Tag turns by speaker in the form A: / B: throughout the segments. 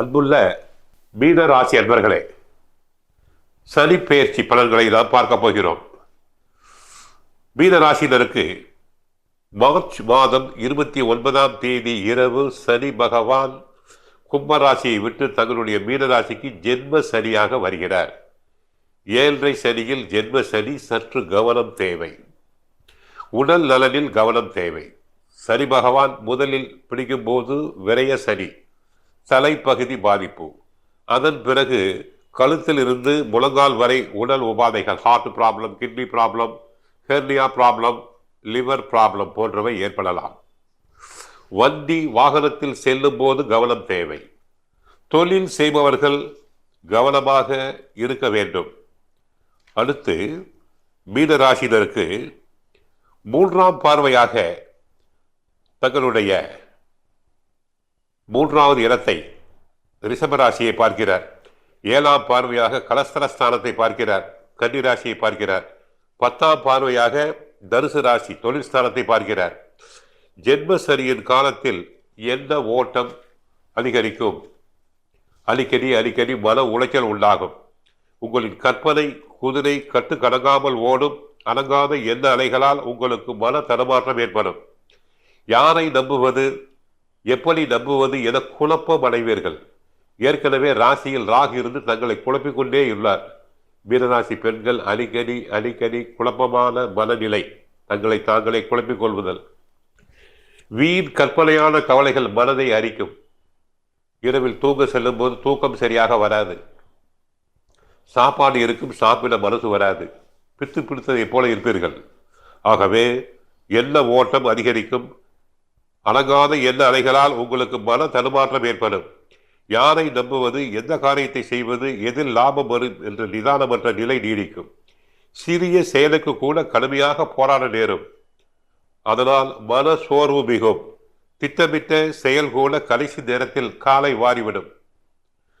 A: அன்புள்ள மீன ராசி அன்பர்களே சனி பெயர்ச்சி பலன்களை நாம் பார்க்க போகிறோம். மீனராசியினருக்கு மார்ச் மாதம் இருபத்தி ஒன்பதாம் தேதி இரவு சனி பகவான் கும்பராசியை விட்டு தங்களுடைய மீனராசிக்கு ஜென்ம சனியாக வருகிறார். ஏழரை சனியில் ஜென்ம சனி சற்று கவனம் தேவை. உடல் நலனில் கவனம் தேவை. சனி பகவான் முதலில் பிடிக்கும்போது விரைய சனி தலைப்பகுதி பாதிப்பு. அதன் பிறகு கழுத்தில் இருந்து முழங்கால் வரை உடல் உபாதைகள் heart problem kidney problem hernia problem liver problem போன்றவை ஏற்படலாம். வண்டி வாகனத்தில் செல்லும் போது கவனம் தேவை. தொழில் செய்பவர்கள் கவனமாக இருக்க வேண்டும். அடுத்து மீனராசினருக்கு மூன்றாம் பார்வையாக தங்களுடைய மூன்றாவது இடத்தை ரிஷபராசியை பார்க்கிறார். ஏழாம் பார்வையாக கலஸ்தலஸ்தானத்தை பார்க்கிறார். கன்னிராசியை பார்க்கிறார். பத்தாம் பார்வையாக தனுசு ராசி தொழில் ஸ்தானத்தை பார்க்கிறார். ஜென்மசரியின் காலத்தில் எந்த ஓட்டம் அதிகரிக்கும்? அடிக்கடி அடிக்கடி மன உளைச்சல் உண்டாகும். உங்களின் கற்பனை குதிரை கட்டு கடங்காமல் ஓடும். அடங்காத எந்த அலைகளால் உங்களுக்கு மன தடுமாற்றம் ஏற்படும். யாரை நம்புவது? எப்படி நம்புவது என குழப்பம் அடைவீர்கள் ஏற்கனவே ராசியில் ராகு இருந்து தங்களை குழப்பிக் கொண்டே உள்ளார். மீனராசி பெண்கள் அடிக்கடி அடிக்கடி குழப்பமான மனநிலை தங்களை தாங்களே குழப்பிக் கொள்வதல் வீண் கற்பனையான கவலைகள் மனதை அரிக்கும். இரவில் தூங்க செல்லும் போது தூக்கம் சரியாக வராது. சாப்பாடு இருக்கும் சாப்பிட மனசு வராது. பித்து பிடித்ததைப் போல இருப்பீர்கள். ஆகவே என்ன ஓட்டம் அதிகரிக்கும். அடங்காத எண்ண அலைகளால் உங்களுக்கு மன தடுமாற்றம் ஏற்படும்? யாரை நம்புவது எந்த காரியத்தை செய்வது எதில் லாபம் வரும் என்ற நிதானமற்ற நிலை நீடிக்கும். சிறிய செயலுக்கு கூட கடுமையாக போராட நேரும். அதனால் மன சோர்வு மிகும். திட்டமிட்ட செயல் கூட கடைசி நேரத்தில் காலை வாரிவிடும்.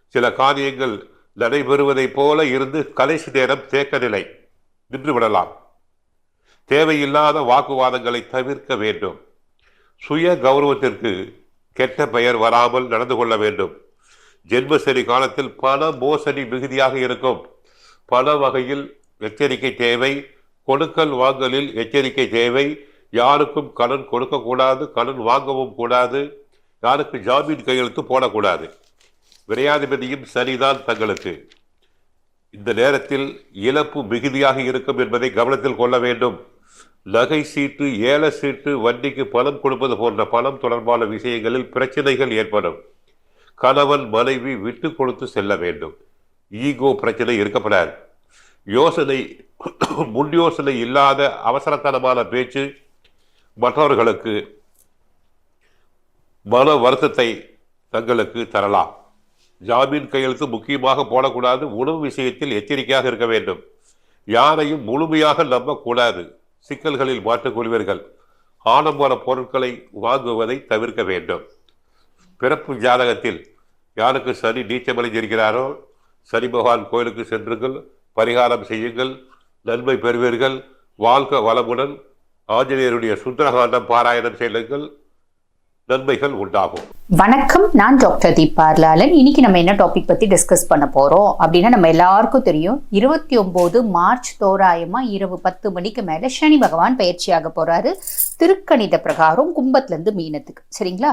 A: சில காரியங்கள் நடைபெறுவதைப் போல இருந்து கடைசி நேரம் தேக்க நிலை நின்று விடலாம் தேவையில்லாத வாக்குவாதங்களை தவிர்க்க வேண்டும். சுய கௌரவத்திற்கு கெட்ட பெயர் வராமல் நடந்து கொள்ள வேண்டும். ஜென்மசரி காலத்தில் பண மோசடி மிகுதியாக இருக்கும். பல வகையில் எச்சரிக்கை தேவை. கொடுக்கல் வாங்கலில் எச்சரிக்கை தேவை. யாருக்கும் கடன் கொடுக்கக்கூடாது கடன் வாங்கவும் கூடாது. யாருக்கு ஜாமீன் கையெழுத்து போடக்கூடாது. விரையாதிபதியும் சரிதான் தங்களுக்கு. இந்த நேரத்தில் இழப்பு மிகுதியாக இருக்கும் என்பதை கவனத்தில் கொள்ள வேண்டும். நகை சீட்டு ஏல சீட்டு வண்டிக்கு பணம் கொடுப்பது போன்ற பணம் தொடர்பான விஷயங்களில் பிரச்சனைகள் ஏற்படும். கணவன் மனைவி விட்டு கொடுத்து செல்ல வேண்டும். ஈகோ பிரச்சனை இருக்கப்படாது. யோசனை முன் யோசனை இல்லாத அவசரத்தனமான பேச்சு மற்றவர்களுக்கு மன வருத்தத்தை தங்களுக்கு தரலாம். ஜாமீன் கையெழுத்து முக்கியமாக போடக்கூடாது. உணவு விஷயத்தில் எச்சரிக்கையாக இருக்க வேண்டும். யாரையும் முழுமையாக நம்பக்கூடாது. சிக்கல்களில் மாற்றிக்கொள்வீர்கள். ஆடம்பர பொருட்களை வாங்குவதை தவிர்க்க வேண்டும். பிறப்பு ஜாதகத்தில் யாருக்கு சனி நீச்சமடைந்திருக்கிறாரோ சனி பகவான் கோயிலுக்கு சென்றுங்கள் பரிகாரம் செய்யுங்கள் நன்மை பெறுவீர்கள் வாழ்க வளமுடன் ஆஞ்சநேயருடைய சுந்தரகாண்டம் பாராயணம் செய்யுங்கள். நன்மைகள் உண்டாகும்.
B: வணக்கம் நான் டாக்டர் தீபார்லாலன் இன்னைக்கு நம்ம என்ன டாபிக் பத்தி டிஸ்கஸ் பண்ண போறோம்? அப்படின்னா நம்ம எல்லாருக்கும் தெரியும் இருபத்தி ஒன்பது மார்ச் தோராயமா இரவு பத்து மணிக்கு மேல சனி பகவான் பயிற்சியாக போறாரு. திருக்கணித பிரகாரம் கும்பத்துல இருந்து மீனத்துக்கு. சரிங்களா?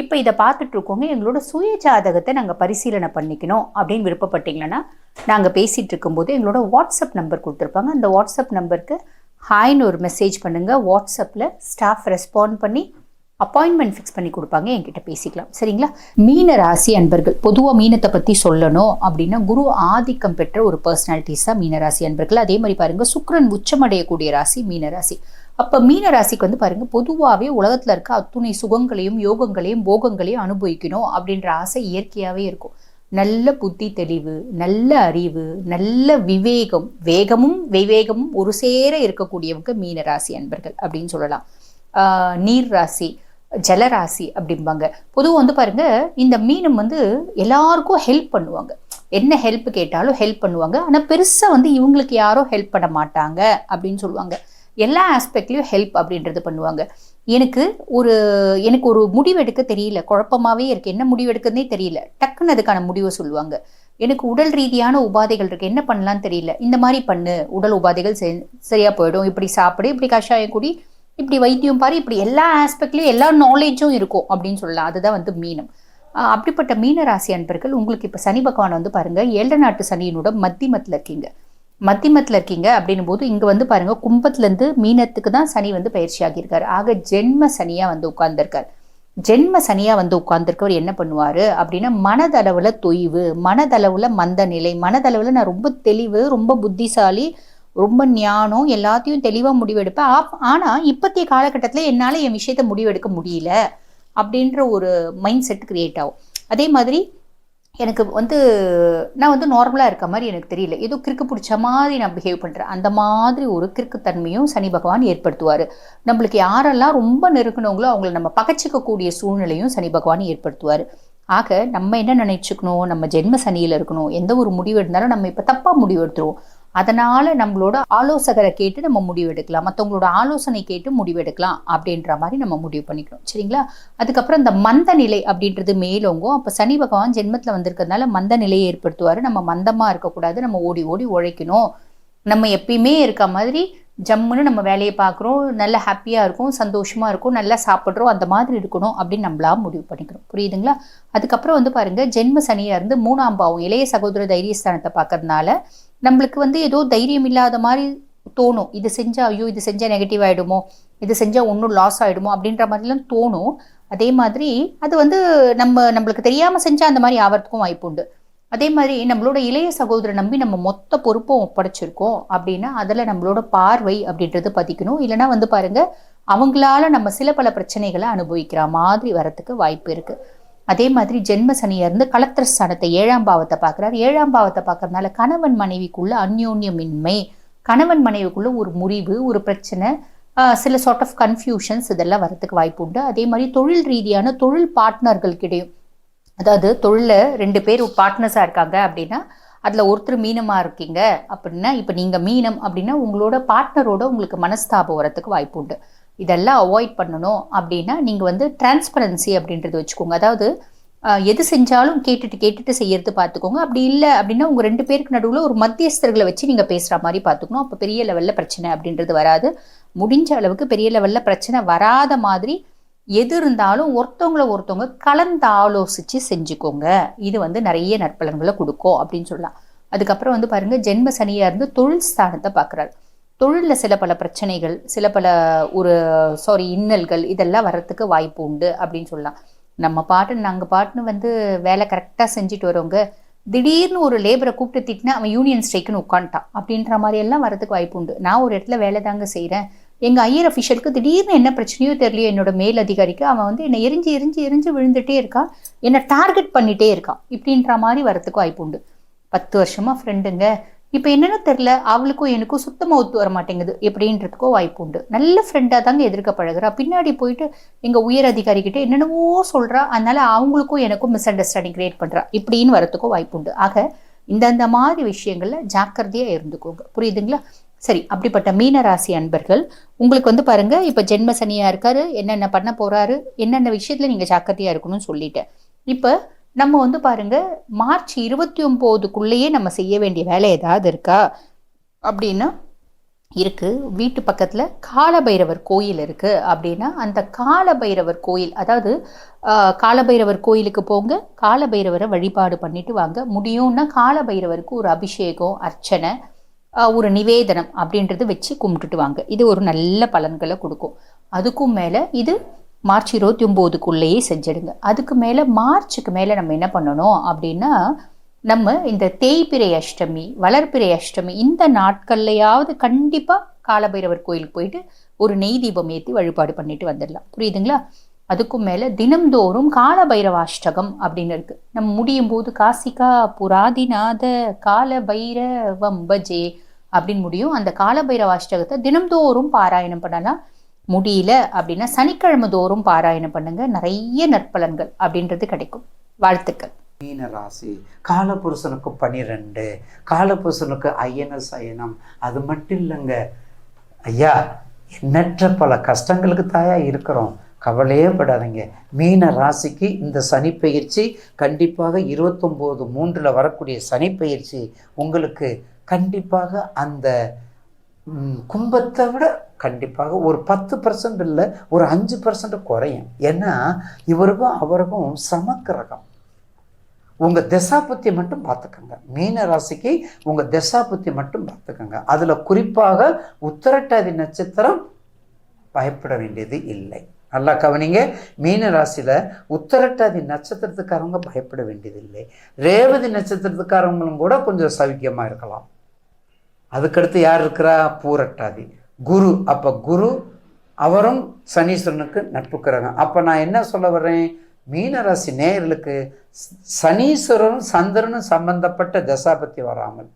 B: இப்போ இதை பார்த்துட்டு இருக்கோங்க எங்களோட சுய ஜாதகத்தை நாங்கள் பரிசீலனை பண்ணிக்கணும் அப்படின்னு விருப்பப்பட்டீங்கன்னா நாங்கள் பேசிகிட்டு இருக்கும்போது எங்களோட வாட்ஸ்அப் நம்பர் கொடுத்துருப்பாங்க. அந்த வாட்ஸ்அப் நம்பருக்கு ஹாய்னு ஒரு மெசேஜ் பண்ணுங்கள் வாட்ஸ்அப்பில் ஸ்டாஃப் ரெஸ்பாண்ட் பண்ணி அப்பாயின்மெண்ட் ஃபிக்ஸ் பண்ணி கொடுப்பாங்க. என்கிட்ட பேசிக்கலாம். சரிங்களா? மீன ராசி அன்பர்கள் பொதுவாக மீனத்தை பற்றி சொல்லணும் அப்படின்னா குரு ஆதிக்கம் பெற்ற ஒரு பர்சனாலிட்டிஸ் தான் மீன ராசி அன்பர்கள். அதே மாதிரி பாருங்கள் சுக்ரன் உச்சமடையக்கூடிய ராசி மீன ராசி. அப்போ மீன ராசிக்கு வந்து பாருங்க பொதுவாகவே உலகத்தில் இருக்க அத்துணை சுகங்களையும் யோகங்களையும் போகங்களையும் அனுபவிக்கணும் அப்படின்ற ஆசை இயற்கையாகவே இருக்கும். நல்ல புத்தி தெளிவு நல்ல அறிவு நல்ல விவேகம் வேகமும் விவேகமும் ஒரு சேர இருக்கக்கூடியவங்க மீன ராசி அன்பர்கள் அப்படின்னு சொல்லலாம். நீர் ராசி ஜலராசி அப்படிம்பாங்க. பொதுவாக வந்து பாருங்க இந்த மீனம் வந்து எல்லாருக்கும் ஹெல்ப் பண்ணுவாங்க. என்ன ஹெல்ப் கேட்டாலும் ஹெல்ப் பண்ணுவாங்க. ஆனால் பெருசாக வந்து இவங்களுக்கு யாரும் ஹெல்ப் பண்ண மாட்டாங்க அப்படின்னு சொல்லுவாங்க. எல்லா ஆஸ்பெக்ட்லேயும் ஹெல்ப் அப்படின்றது பண்ணுவாங்க. எனக்கு ஒரு எனக்கு ஒரு முடிவு எடுக்க தெரியல. குழப்பமாகவே இருக்குது என்ன முடிவெடுக்கிறதுனே தெரியல. டக்குன்னு அதுக்கான முடிவை சொல்லுவாங்க. எனக்கு உடல் ரீதியான உபாதைகள் இருக்குது என்ன பண்ணலான்னு தெரியல. இந்த மாதிரி பண்ணு. உடல் உபாதைகள் செ- சரியாக போயிடும். இப்படி சாப்பிடு. இப்படி கஷாயம் குடி. இப்படி வைத்தியம் பாரு. இப்படி எல்லா ஆஸ்பெக்ட்லேயும் எல்லா நாலேஜும் இருக்கும் அப்படின்னு சொல்லலாம். அதுதான் வந்து மீனம். அப்படிப்பட்ட மீன ராசி அன்பர்கள் உங்களுக்கு இப்போ சனி பகவான் வந்து பாருங்கள் ஏழரை நாட்டு சனியினோட மத்தியமத்தில் இருக்கீங்க. மத்திமத்தில் இருக்கீங்க அப்படின்னும் போது இங்கே வந்து பாருங்கள் கும்பத்துலேருந்து மீனத்துக்கு தான் சனி வந்து பயிற்சி ஆகியிருக்காரு ஆக ஜென்ம சனியாக வந்து உட்கார்ந்துருக்கார். ஜென்ம சனியாக வந்து உட்கார்ந்துருக்கவர் என்ன பண்ணுவார் அப்படின்னா மனதளவில் தொய்வு மனதளவில் மந்த நிலை மனதளவில் நான் ரொம்ப தெளிவு ரொம்ப புத்திசாலி ரொம்ப ஞானம் எல்லாத்தையும் தெளிவாக முடிவெடுப்பேன். ஆப்- ஆனால் இப்போத்திய காலகட்டத்தில் என்னால் என் விஷயத்த முடிவெடுக்க முடியல அப்படின்ற ஒரு மைண்ட் செட் கிரியேட் ஆகும். அதே மாதிரி எனக்கு வந்து நான் வந்து நார்மலாக இருக்க மாதிரி எனக்கு தெரியல. ஏதோ கிறுக்கு பிடிச்ச மாதிரி நான் பிஹேவ் பண்ணுறேன் அந்த மாதிரி ஒரு கிறுக்குத்தன்மையும் சனி பகவான் ஏற்படுத்துவார். நம்மளுக்கு யாரெல்லாம் ரொம்ப நெருக்கணுங்களோ அவங்கள நம்ம பகச்சிக்கக்கூடிய சூழ்நிலையும் சனி பகவான் ஏற்படுத்துவார். ஆக நம்ம என்ன நினைச்சுக்கணும்? நம்ம ஜென்ம சனியில் இருக்கணும். எந்த ஒரு முடிவு இருந்தாலும் நம்ம இப்போ தப்பாக முடிவு எடுத்துருவோம். அதனால் நம்மளோட ஆலோசகரை கேட்டு நம்ம முடிவு எடுக்கலாம். மற்றவங்களோட ஆலோசனை கேட்டு முடிவு எடுக்கலாம் அப்படின்ற மாதிரி நம்ம முடிவு பண்ணிக்கணும் சரிங்களா? அதுக்கப்புறம் இந்த மந்த நிலை அப்படின்றது மேலோங்கும் அப்போ சனி பகவான் ஜென்மத்தில் வந்திருக்கிறதுனால மந்த நிலையை ஏற்படுத்துவார். நம்ம மந்தமாக இருக்கக்கூடாது. நம்ம ஓடி ஓடி உழைக்கணும். நம்ம எப்பயுமே இருக்க மாதிரி ஜம்முன்னு நம்ம வேலையை பார்க்குறோம். நல்ல ஹாப்பியாக இருக்கும் சந்தோஷமாக இருக்கும் நல்லா சாப்பிட்றோம் அந்த மாதிரி இருக்கணும் அப்படின்னு நம்மளா முடிவு பண்ணிக்கணும் புரியுதுங்களா? அதுக்கப்புறம் வந்து பாருங்கள் ஜென்ம சனியாக இருந்து மூணாம் பாவம் இளைய சகோதர தைரியஸ்தானத்தை பார்க்கறதுனால நம்மளுக்கு வந்து ஏதோ தைரியம் இல்லாத மாதிரி தோணும். இது செஞ்சா ஐயோ இது செஞ்சா நெகட்டிவ் ஆகிடுமோ இது செஞ்சா ஒன்றும் லாஸ் ஆகிடுமோ அப்படின்ற மாதிரிலாம் தோணும். அதே மாதிரி அது வந்து நம்ம நம்மளுக்கு தெரியாமல் செஞ்சா அந்த மாதிரி ஆகிறதுக்கும் வாய்ப்பு உண்டு. அதே மாதிரி நம்மளோட இளைய சகோதரை நம்பி நம்ம மொத்த பொறுப்பும் ஒப்படைச்சிருக்கோம் அப்படின்னா அதில் நம்மளோட பார்வை அப்படின்றது பதிக்கணும். இல்லைன்னா வந்து பாருங்க அவங்களால நம்ம சில பல பிரச்சனைகளை அனுபவிக்கிற மாதிரி வரத்துக்கு வாய்ப்பு இருக்குது அதே மாதிரி ஜென்ம சனியா இருந்து கலத்திர ஸ்தானத்தை ஏழாம் பாவத்தை பார்க்குறாரு. ஏழாம் பாவத்தை பார்க்கறதுனால கணவன் மனைவிக்குள்ள அந்யோன்யமின்மை கணவன் மனைவிக்குள்ள ஒரு முறிவு ஒரு பிரச்சனை சில சார்ட் ஆஃப் கன்ஃபியூஷன்ஸ் இதெல்லாம் வரதுக்கு வாய்ப்பு உண்டு. அதே மாதிரி தொழில் ரீதியான தொழில் பார்ட்னர்களுக்கிடையும் அதாவது தொழிலில் ரெண்டு பேர் பார்ட்னர்ஸாக இருக்காங்க அப்படின்னா அதில் ஒருத்தர் மீனமாக இருக்கீங்க அப்படின்னா இப்போ நீங்கள் மீனம் அப்படின்னா உங்களோட பார்ட்னரோட உங்களுக்கு மனஸ்தாபம் வரத்துக்கு வாய்ப்பு உண்டு. இதெல்லாம் அவாய்ட் பண்ணணும் அப்படின்னா நீங்கள் வந்து டிரான்ஸ்பரன்சி அப்படின்றது வச்சுக்கோங்க. அதாவது எது செஞ்சாலும் கேட்டுட்டு கேட்டுட்டு செய்யறது பார்த்துக்கோங்க அப்படி இல்லை அப்படின்னா உங்கள் ரெண்டு பேருக்கு நடுவில் ஒரு மத்தியஸ்தர்களை வச்சு நீங்கள் பேசுகிற மாதிரி பார்த்துக்கணும் அப்போ பெரிய லெவலில் பிரச்சனை அப்படின்றது வராது. முடிஞ்ச அளவுக்கு பெரிய லெவலில் பிரச்சனை வராத மாதிரி எது இருந்தாலும் ஒருத்தவங்கள ஒருத்தவங்க கலந்து ஆலோசித்து செஞ்சுக்கோங்க. இது வந்து நிறைய நற்பலன்களை கொடுக்கும் அப்படின்னு சொல்லலாம். அதுக்கப்புறம் வந்து பாருங்கள் ஜென்ம சனியாக இருந்து தொழில் ஸ்தானத்தை பார்க்குறாரு. தொழிலில் சில பல பிரச்சனைகள் சில பல ஒரு சாரி இன்னல்கள் இதெல்லாம் வர்றதுக்கு வாய்ப்பு உண்டு அப்படின்னு சொல்லலாம். நம்ம பாட்டு நாங்கள் பாட்டுன்னு வந்து வேலை கரெக்டாக செஞ்சுட்டு வரவங்க திடீர்னு ஒரு லேபரை கூப்பிட்டு திட்டினா அவன் யூனியன் ஸ்ட்ரைக்குன்னு உட்காந்துட்டான் அப்படின்ற மாதிரி எல்லாம் வரதுக்கு வாய்ப்பு உண்டு. நான் ஒரு இடத்துல வேலை தாங்க செய்கிறேன் எங்கள் ஐயர் அஃபிஷியலுக்கு திடீர்னு என்ன பிரச்சனையோ தெரியலையோ என்னோட மேல் அதிகாரிக்கு அவன் வந்து என்னை எரிஞ்சு எரிஞ்சு எரிஞ்சு விழுந்துட்டே இருக்கான். என்னை டார்கெட் பண்ணிட்டே இருக்கான். இப்படின்ற மாதிரி வரத்துக்கு வாய்ப்பு உண்டு. பத்து வருஷமா ஃப்ரெண்டுங்க இப்போ என்னென்னு தெரில அவளுக்கும் எனக்கும் சுத்தமாக ஒத்து வர மாட்டேங்குது எப்படின்றதுக்கோ வாய்ப்பு உண்டு. நல்ல ஃப்ரெண்டாக தாங்க எதிர்க்க பழகிறா. பின்னாடி போயிட்டு எங்கள் உயர் அதிகாரிக்கிட்ட என்னென்னவோ சொல்கிறா அதனால அவங்களுக்கும் எனக்கும் மிஸ் அண்டர்ஸ்டாண்டிங் கிரியேட் பண்ணுறா இப்படின்னு வரத்துக்கோ வாய்ப்பு உண்டு. ஆக இந்தந்த மாதிரி விஷயங்களில் ஜாக்கிரதையாக இருந்துக்கோங்க. புரியுதுங்களா? சரி அப்படிப்பட்ட மீன ராசி அன்பர்கள் உங்களுக்கு வந்து பாருங்க இப்போ ஜென்ம சனியாக இருக்காரு என்னென்ன பண்ண போகிறாரு என்னென்ன விஷயத்தில் நீங்கள் ஜாக்கிரதையாக இருக்கணும்னு சொல்லிட்டேன். இப்போ நம்ம வந்து பாருங்க மார்ச் இருபத்தி ஒம்போதுக்குள்ளேயே நம்ம செய்ய வேண்டிய வேலை ஏதாவது இருக்கா? அப்படின்னா இருக்கு. வீட்டு பக்கத்துல காலபைரவர் கோயில் இருக்கு. அப்படின்னா அந்த காலபைரவர் கோயில் அதாவது காலபைரவர் கோயிலுக்கு போங்க காலபைரவரை வழிபாடு பண்ணிட்டு வாங்க. முடியும்னா காலபைரவருக்கு ஒரு அபிஷேகம் அர்ச்சனை ஒரு நிவேதனம் அப்படின்றது வச்சு கும்பிட்டுட்டு வாங்க. இது ஒரு நல்ல பலன்களை கொடுக்கும். அதுக்கும் மேலே இது மார்ச் இருபத்தி ஒம்போதுக்குள்ளேயே செஞ்சிடுங்க. அதுக்கு மேலே மார்ச்சுக்கு மேலே நம்ம என்ன பண்ணணும் அப்படின்னா நம்ம இந்த தேய்பிரை அஷ்டமி வளர்பிறை அஷ்டமி இந்த நாட்கள்லையாவது கண்டிப்பாக காலபைரவர் கோயிலுக்கு போயிட்டு ஒரு நெய் தீபம் ஏற்றி வழிபாடு பண்ணிட்டு வந்துடலாம். புரியுதுங்களா? அதுக்கும் மேலே தினம்தோறும் கால பைரவாஷ்டகம் அப்படின்னு இருக்குது நம்ம முடியும் போது காசிகா புராதிநாத கால பஜே அப்படின்னு முடியும். அந்த கால பைரவாஷ்டகத்தை தினம்தோறும் பாராயணம் பண்ணலாம். முடியல அப்படின்னா சனிக்கிழமை தோறும் பாராயணம் பண்ணுங்க. நிறைய நற்பலன்கள் அப்படின்றது கிடைக்கும். வாழ்த்துக்கள்.
C: மீன ராசி காலபுருஷனுக்கு பனிரெண்டு காலபுருஷனுக்கு ஐயன சயனம். அது மட்டும் இல்லைங்க. ஐயா எண்ணற்ற பல கஷ்டங்களுக்கு தாயா இருக்கிறோம். கவலையே படாதீங்க. மீன ராசிக்கு இந்த சனி பயிற்சி கண்டிப்பாக இருபத்தொம்போது மூன்றில் வரக்கூடிய சனி பயிற்சி உங்களுக்கு கண்டிப்பாக அந்த கும்பத்தை விட கண்டிப்பாக ஒரு பத்து பர்சன்ட் இல்லை ஒரு அஞ்சு பர்சன்ட் குறையும். ஏன்னா இவருக்கும் அவருக்கும் சமக்கிரகம். உங்கள் தசாபத்தி மட்டும் பார்த்துக்கோங்க. மீன ராசிக்கு உங்கள் தசாபத்தி மட்டும் பார்த்துக்கோங்க. அதில் குறிப்பாக உத்தரட்டாதி நட்சத்திரம் பயப்பட வேண்டியது இல்லை. நல்லா கவனிங்க. மீன ராசியில் உத்தரட்டாதி நட்சத்திரத்துக்காரவங்க பயப்பட வேண்டியது இல்லை ரேவதி நட்சத்திரத்துக்காரவங்களும் கூட கொஞ்சம் சௌக்கியமாக இருக்கலாம். அதுக்கடுத்து யார் இருக்கிறா? பூரட்டாதி. குரு. அப்போ குரு அவரும் சனீஸ்வரனுக்கு நட்புக்கிறாங்க அப்போ நான் என்ன சொல்ல வர்றேன்? மீனராசி நேயர்களுக்கு சனீஸ்வரனும் சந்திரனும் சம்பந்தப்பட்ட தசாபத்தி வராமல்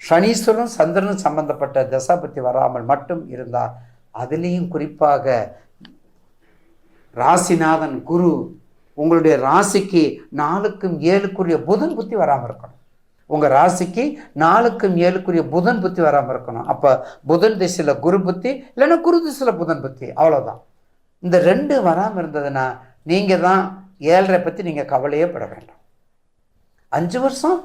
C: சனீஸ்வரனும் சந்திரனும் சம்பந்தப்பட்ட தசாபத்தி வராமல் மட்டும் இருந்தால் அதுலேயும் குறிப்பாக ராசிநாதன் குரு உங்களுடைய ராசிக்கு நாலுக்கும் ஏழுக்குரிய புதன் புத்தி வராமல் இருக்கணும். உங்கள் ராசிக்கு நாலுக்கும் ஏழுக்குரிய புதன் புத்தி வராமல் இருக்கணும். அப்போ புதன் திசையில் குரு புத்தி இல்லைன்னா குரு திசையில் புதன் புத்தி. அவ்வளோதான் இந்த ரெண்டு வராமல் இருந்ததுன்னா நீங்கள் தான் ஏழரை பற்றி நீங்கள் கவலையே பட வேண்டாம். அஞ்சு வருஷம்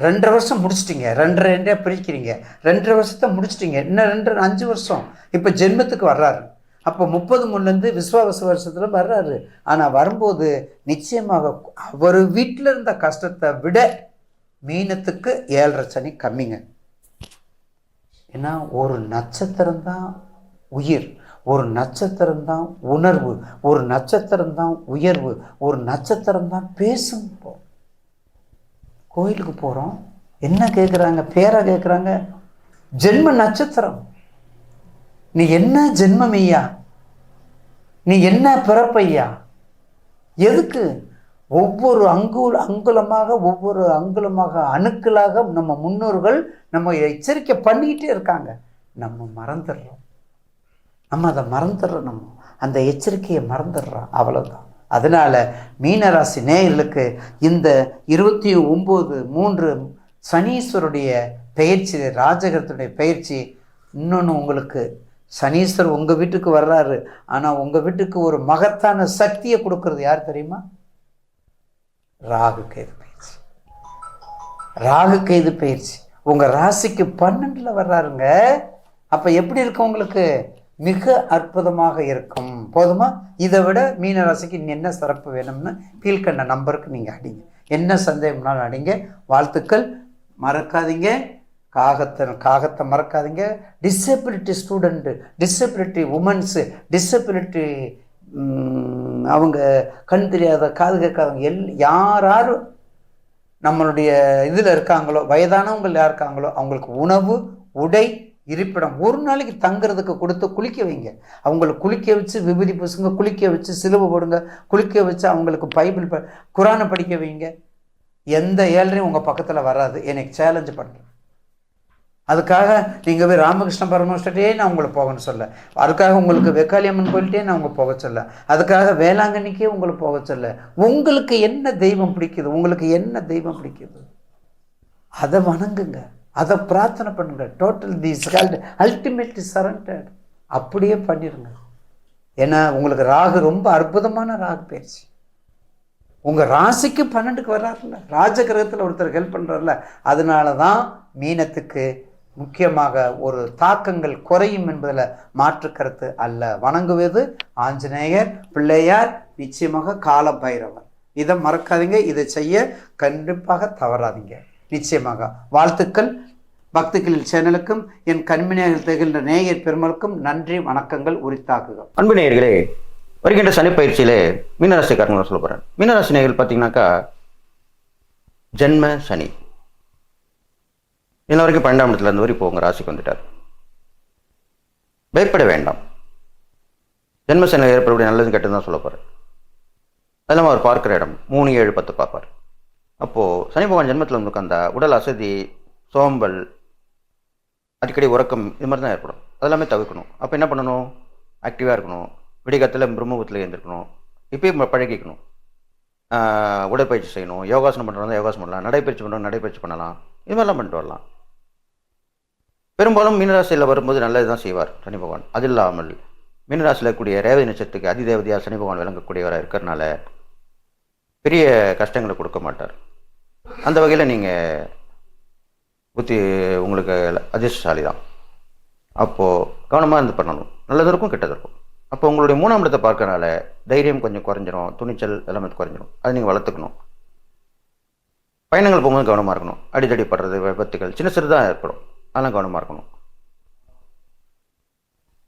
C: ரெண்டரை வருஷம் முடிச்சிட்டிங்க. ரெண்டரை ரெண்டே பிரிக்கிறீங்க. ரெண்டரை வருஷத்தை முடிச்சிட்டிங்க. இன்னும் ரெண்டு அஞ்சு வருஷம். இப்போ ஜென்மத்துக்கு வர்றாரு. அப்போ முப்பது முன்லேருந்து விஸ்வாவச வருஷத்தில் வர்றாரு. ஆனால் வரும்போது நிச்சயமாக அவர் வீட்டில் இருந்த கஷ்டத்தை விட மீனத்துக்கு ஏழரை சனி கம்மிங்க. ஏன்னா ஒரு நட்சத்திரம் தான் உயிர் ஒரு நட்சத்திரம் தான் உணர்வு ஒரு நட்சத்திரம்தான் உயர்வு ஒரு நட்சத்திரம்தான் பேசும் கோயிலுக்கு போகிறோம் என்ன கேட்குறாங்க பேரை கேட்குறாங்க ஜென்ம நட்சத்திரம். நீ என்ன ஜென்மம் ஐயா? நீ என்ன பிறப்பையா? எதுக்கு? ஒவ்வொரு அங்கு அங்குலமாக ஒவ்வொரு அங்குலமாக அணுக்களாக நம்ம முன்னோர்கள் நம்ம எச்சரிக்கை பண்ணிக்கிட்டே இருக்காங்க. நம்ம மறந்துடுறோம். நம்ம அதை மறந்துடுறோம் நம்ம. அந்த எச்சரிக்கையை மறந்துடுறோம். அவ்வளோதான் அதனால மீனராசி நேயர்களுக்கு இந்த இருபத்தி ஒம்பது மூன்று சனீஸ்வருடைய பயிற்சி ராஜகிரத்துடைய பயிற்சி இன்னொன்று உங்களுக்கு. சனீஸ்வர் உங்கள் வீட்டுக்கு வர்றாரு. ஆனால் உங்கள் வீட்டுக்கு ஒரு மகத்தான சக்தியை கொடுக்கறது யார் தெரியுமா? ராகு கேது பயிற்சி. ராகு கேது பயிற்சி. உங்கள் ராசிக்கு பன்னெண்டில் வர்றாருங்க. அப்போ எப்படி இருக்கும் உங்களுக்கு? மிக அற்புதமாக இருக்கும். போதுமா? இதை விட மீன ராசிக்கு என்ன சிறப்பு வேணும்னு கீழ்கண்ட நம்பருக்கு நீங்கள் அடிங்க. என்ன சந்தேகம்னாலும் அடிங்க. வாழ்த்துக்கள். மறக்காதீங்க. காகத்தை காகத்தை மறக்காதீங்க. Disability student disability womens disability அவங்க கண் தெரியாத காது கேட்காதவங்க எல் யார் யார் நம்மளுடைய இதில் இருக்காங்களோ வயதானவங்கள் யார் இருக்காங்களோ அவங்களுக்கு உணவு உடை இருப்பிடம் ஒரு நாளைக்கு தங்குறதுக்கு கொடுத்து குளிக்க வைங்க. அவங்களை குளிக்க வச்சு விபூதி பூசுங்க குளிக்க வச்சு சிலுவை போடுங்க குளிக்க வச்சு அவங்களுக்கு பைபிள் ப குரானை படிக்க வைங்க. எந்த ஏழ்றையும் உங்கள் பக்கத்தில் வராது. எனக்கு சேலஞ்சு பண்ணுறேன் அதுக்காக நீங்கள் போய் ராமகிருஷ்ண பரமஹம்சர்கிட்டே நான் உங்களை போகணும்னு சொல்ல. அதுக்காக உங்களுக்கு வெக்காளியம்மன் கோயில்கிட்டே நான் உங்களை போக சொல்ல. அதுக்காக வேளாங்கண்ணிக்கே உங்களை போக சொல்ல. உங்களுக்கு என்ன தெய்வம் பிடிக்குது? உங்களுக்கு என்ன தெய்வம் பிடிக்குது? அதை வணங்குங்க. அதை பிரார்த்தனை பண்ணுங்க. டோட்டல் திஸ் அல்டிமேட்லி சரண்டட் அப்படியே பண்ணிடுங்க ஏன்னா உங்களுக்கு ராகு ரொம்ப அற்புதமான ராகு பயிற்சி. உங்கள் ராசிக்கு பன்னெண்டுக்கு வர்றாருல்ல. ராஜகிரகத்தில் ஒருத்தர் ஹெல்ப் பண்ணுறாருல அதனால தான் மீனத்துக்கு முக்கியமாக ஒரு தாக்கங்கள் குறையும் என்பதில் மாற்று கருத்து அல்ல. வணங்குவது ஆஞ்சநேயர் பிள்ளையார் நிச்சயமாக கால பைரவர் இதை மறக்காதீங்க இதை செய்ய கண்டிப்பாக தவறாதீங்க. நிச்சயமாக. வாழ்த்துக்கள். பக்திகளில் சேனலுக்கும் என் கண்மணியாக திகழ்ந்த நேயர் பெருமளுக்கும் நன்றி வணக்கங்கள் உரித்தாக்குக.
D: அன்பு நேயர்களே வருகின்ற சனி பயிற்சியிலே மீனராசிக்காரங்களை சொல்ல போகிறேன் மீனராசி நேயர்கள் பார்த்தீங்கன்னாக்கா ஜென்ம சனி. இன்ன வரைக்கும் பன்னெண்டாம் இடத்துல இருந்து வரை இப்போ உங்கள் ராசிக்கு வந்துட்டார். பயப்பட வேண்டாம். ஜென்மசனியில் ஏற்படக்கூடிய நல்லது கெட்டது தான் சொல்ல போகிறேன் அதெல்லாம் அவர் பார்க்குற இடம் மூணு ஏழு பத்து பார்ப்பார். அப்போது சனி பகவான் ஜென்மத்தில் வந்து உட்காந்தா உடல் அசதி சோம்பல் அடிக்கடி உறக்கம் இது மாதிரி தான் ஏற்படும். அதெல்லாமே தவிர்க்கணும். அப்போ என்ன பண்ணணும்? ஆக்டிவாக இருக்கணும். விடிகாத்தில் பிரம்மபுத்தில் எழுந்திருக்கணும். இப்பயும் பழகிக்கணும். உடற்பயிற்சி செய்யணும். யோகாசனம் பண்ணுறதா யோகாசனம் பண்ணலாம். நடைப்பயிற்சி பண்ணுறோம் நடைப்பயிற்சி பண்ணலாம். இது மாதிரிலாம் பண்ணிட்டு வரலாம். பெரும்பாலும் மீனராசியில் வரும்போது நல்லது தான் செய்வார் சனி பகவான். அது இல்லாமல் மீனராசியில் கூடிய ரேவதி நட்சத்திரத்துக்கு அதிதேவதையாக சனி பகவான் விளங்கக்கூடியவராக இருக்கிறனால பெரிய கஷ்டங்களை கொடுக்க மாட்டார். அந்த வகையில் நீங்கள் புத்தி உங்களுக்கு அதிர்ஷ்டசாலி தான் அப்போது கவனமாக இருந்து பண்ணணும். நல்லது இருக்கும் கெட்டது இருக்கும். அப்போ உங்களுடைய மூணாம் இடத்தை பார்க்கறனால தைரியம் கொஞ்சம் குறைஞ்சிரும் துணிச்சல் எல்லாமே குறைஞ்சிரும். அதை நீங்கள் வளர்த்துக்கணும். பயணங்கள் போகும்போது கவனமாக இருக்கணும். அடித்தடி படுறது விபத்துகள் சின்ன சிறுதாக ஏற்படும். அதெல்லாம் கவனமாக இருக்கணும்.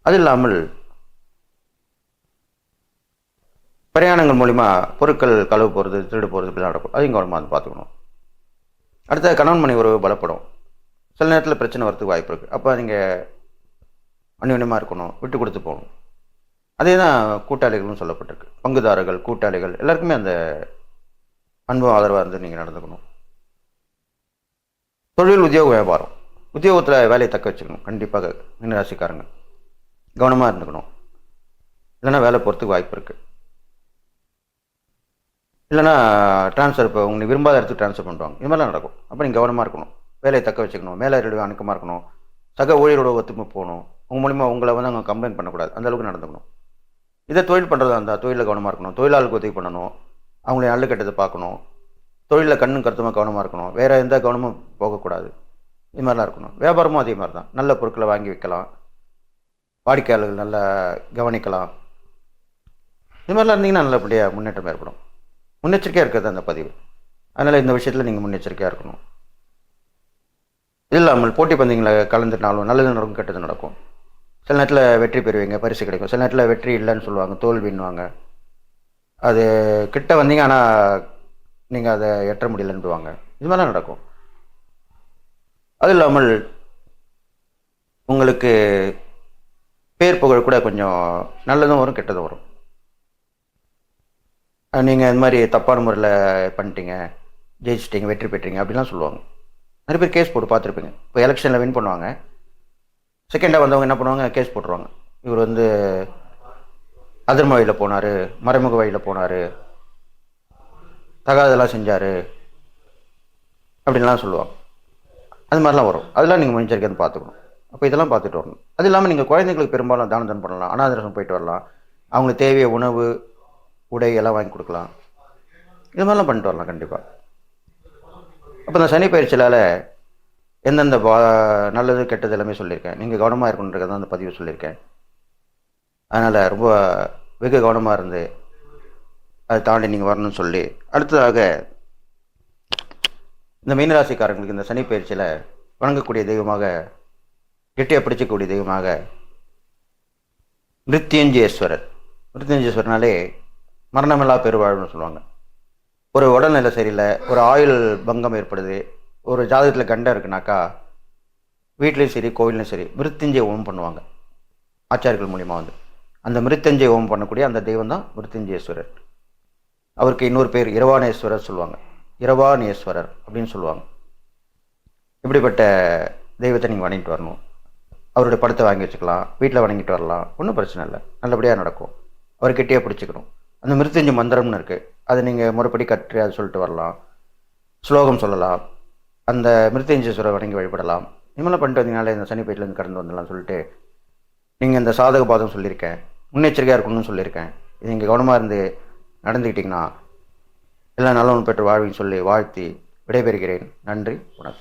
D: அது இல்லாமல் பிரயாணங்கள் மூலிமா பொருட்கள் கழுவு போகிறது திருடு போகிறது இப்படி நடக்கும். அதையும் கவனமாக வந்து பார்த்துக்கணும். அடுத்த கணவன் மனை உறவு பலப்படும். சில நேரத்தில் பிரச்சனை வரதுக்கு வாய்ப்பு இருக்குது அப்போ நீங்கள் அந்யோன்யமாக இருக்கணும் விட்டு கொடுத்து போகணும். அதே தான் கூட்டாளிகள்னு சொல்லப்பட்டிருக்கு. பங்குதாரர்கள் கூட்டாளிகள் எல்லாருக்குமே அந்த அன்பும் ஆதரவாக இருந்து நீங்கள் நடந்துக்கணும். தொழில் உத்தியோக வியாபாரம். உத்தியோகத்தில் வேலையை தக்க வச்சுக்கணும். கண்டிப்பாக மீனராசிக்காரங்க கவனமாக இருந்துக்கணும். இல்லைன்னா வேலை போகிறதுக்கு வாய்ப்பு இருக்குது இல்லைன்னா ட்ரான்ஸ்ஃபர் இப்போ உங்களுக்கு விரும்பாத இடத்துக்கு ட்ரான்ஸ்ஃபர் பண்ணுவாங்க இது மாதிரிலாம் நடக்கும். அப்போ நீங்கள் கவனமாக இருக்கணும். வேலையை தக்க வச்சுக்கணும். மேலாளருடைய அணுக்கமாக இருக்கணும். சக ஊழியரோட ஒத்துமை போகணும். உங்கள் மூலிமா உங்களை வந்து அவங்க கம்ப்ளைண்ட் பண்ணக்கூடாது. அந்தளவுக்கு நடந்துக்கணும். இதை தொழில் பண்ணுறதா இருந்தால் தொழிலில் கவனமாக இருக்கணும். தொழிலாளருக்கு உதவி பண்ணணும். அவங்களுடைய நல்ல கெட்டதை பார்க்கணும். தொழிலில் கண்ணும் கருத்துமாக கவனமாக இருக்கணும். வேறு எந்த கவனமும் போகக்கூடாது. இது மாதிரிலாம் இருக்கணும். வியாபாரமும் அதே மாதிரி தான் நல்ல பொருட்களை வாங்கி வைக்கலாம் வாடிக்கையாளர்கள் நல்லா கவனிக்கலாம். இது மாதிரிலாம் இருந்தீங்கன்னா நல்லபடியாக முன்னேற்றம் ஏற்படும். முன்னெச்சரிக்கையாக இருக்கிறது அந்த பதிவு. அதனால் இந்த விஷயத்தில் நீங்கள் முன்னெச்சரிக்கையாக இருக்கணும். இது இல்லாமல் போட்டி பந்தயங்களை கலந்துனாலும் நல்லது நடக்கும் கெட்டது நடக்கும். சில நேரத்தில் வெற்றி பெறுவீங்க பரிசு கிடைக்கும். சில நேரத்தில் வெற்றி இல்லைன்னு சொல்லுவாங்க தோல்வின்னுவாங்க. அது கிட்ட வந்தீங்க ஆனால் நீங்கள் அதை எட்ட முடியலன்னுவாங்க இது மாதிரிலாம் நடக்கும். அது இல்லாமல் உங்களுக்கு பேர் புகழ் கூட கொஞ்சம் நல்லதும் வரும் கெட்டதும் வரும். நீங்கள் இந்த மாதிரி தப்பான முறையில் பண்ணிட்டீங்க ஜெயிச்சிட்டீங்க வெற்றி பெற்றீங்க அப்படிலாம் சொல்லுவாங்க. நிறைய பேர் கேஸ் போட்டு பார்த்துருப்பீங்க. இப்போ எலெக்ஷனில் வின் பண்ணுவாங்க. செகண்டாக வந்தவங்க என்ன பண்ணுவாங்க? கேஸ் போட்டுருவாங்க. இவர் வந்து அதர்ம வழியில் போனார் மறைமுக வழியில் போனார் தகாதெல்லாம் செஞ்சார் அப்படின்லாம் சொல்லுவாங்க. அது மாதிரிலாம் வரும். அதெல்லாம் நீங்கள் முன்னெச்சரிக்கை பார்த்துக்கணும். அப்போ இதெல்லாம் பார்த்துட்டு வரணும். அது இல்லாமல் நீங்கள் குழந்தைங்களுக்கு பெரும்பாலும் தானம் தன் பண்ணலாம். அனாதரசம் போயிட்டு வரலாம். அவங்களுக்கு தேவைய உணவு உடை எல்லாம் வாங்கி கொடுக்கலாம். இது மாதிரிலாம் பண்ணிட்டு வரலாம் கண்டிப்பாக அப்போ இந்த சனி பயிற்சியால் எந்தெந்த பா நல்லது கெட்டது எல்லாமே சொல்லியிருக்கேன். நீங்கள் கவனமாக இருக்கணுன்றதை அந்த பதிவு சொல்லியிருக்கேன். அதனால் ரொம்ப வெகு கவனமாக இருந்து அதை தாண்டி நீங்கள் வரணும்னு சொல்லி அடுத்ததாக இந்த மீனராசிக்காரங்களுக்கு இந்த சனி பயிற்சியில் வணங்கக்கூடிய தெய்வமாக கெட்டியாக பிடிச்சக்கூடிய தெய்வமாக மிருத்யஞ்சேஸ்வரர். மிருத்யஞ்சேஸ்வரனாலே மரணமில்லா பெருவாழ்வுன்னு சொல்லுவாங்க. ஒரு உடல்நிலை சரியில்லை ஒரு ஆயுள் பங்கம் ஏற்படுது ஒரு ஜாதகத்தில் கண்டம் இருக்குனாக்கா வீட்லேயும் சரி கோவிலையும் சரி மிருத்யுஞ்சய ஓம் பண்ணுவாங்க. ஆச்சாரியர்கள் மூலிமா வந்து. அந்த மிருத்தஞ்சை ஓம் பண்ணக்கூடிய அந்த தெய்வம் தான் மிருத்யுஞ்சயேஸ்வரர் அவருக்கு இன்னொரு பேர் இரவானேஸ்வரர் சொல்லுவாங்க. இரவானேஸ்வரர் அப்படின்னு சொல்லுவாங்க. இப்படிப்பட்ட தெய்வத்தை நீங்கள் வணங்கிட்டு வரணும். அவருடைய படத்தை வாங்கி வச்சுக்கலாம் வீட்டில் வணங்கிட்டு வரலாம். ஒன்றும் பிரச்சனை இல்லை. நல்லபடியாக நடக்கும். அவர் கெட்டியாக பிடிச்சிக்கணும். அந்த மிருத்யுஞ்ச மந்திரம்னு இருக்குது அதை நீங்கள் முறைப்படி கற்று அதை சொல்லிட்டு வரலாம். ஸ்லோகம் சொல்லலாம். அந்த மிருத்யுஞ்சேஸ்வரர் வணங்கி வழிபடலாம். இதுமாதிரி பண்ணிட்டு வந்தீங்கனாலே இந்த சனி பயிட்டிலேருந்து கடந்து வந்துடலாம் சொல்லிட்டு நீங்கள் இந்த சாதக பாதம் சொல்லியிருக்கேன். முன்னெச்சரிக்கையாக இருக்கணும்னு சொல்லியிருக்கேன். இது நீங்கள் கவனமாக இருந்து நடந்துக்கிட்டிங்கன்னா எல்லாம் நல்லவன் பெற்று வாழ்வின்னு சொல்லி வாழ்த்தி விடைபெறுகிறேன். நன்றி வணக்கம்.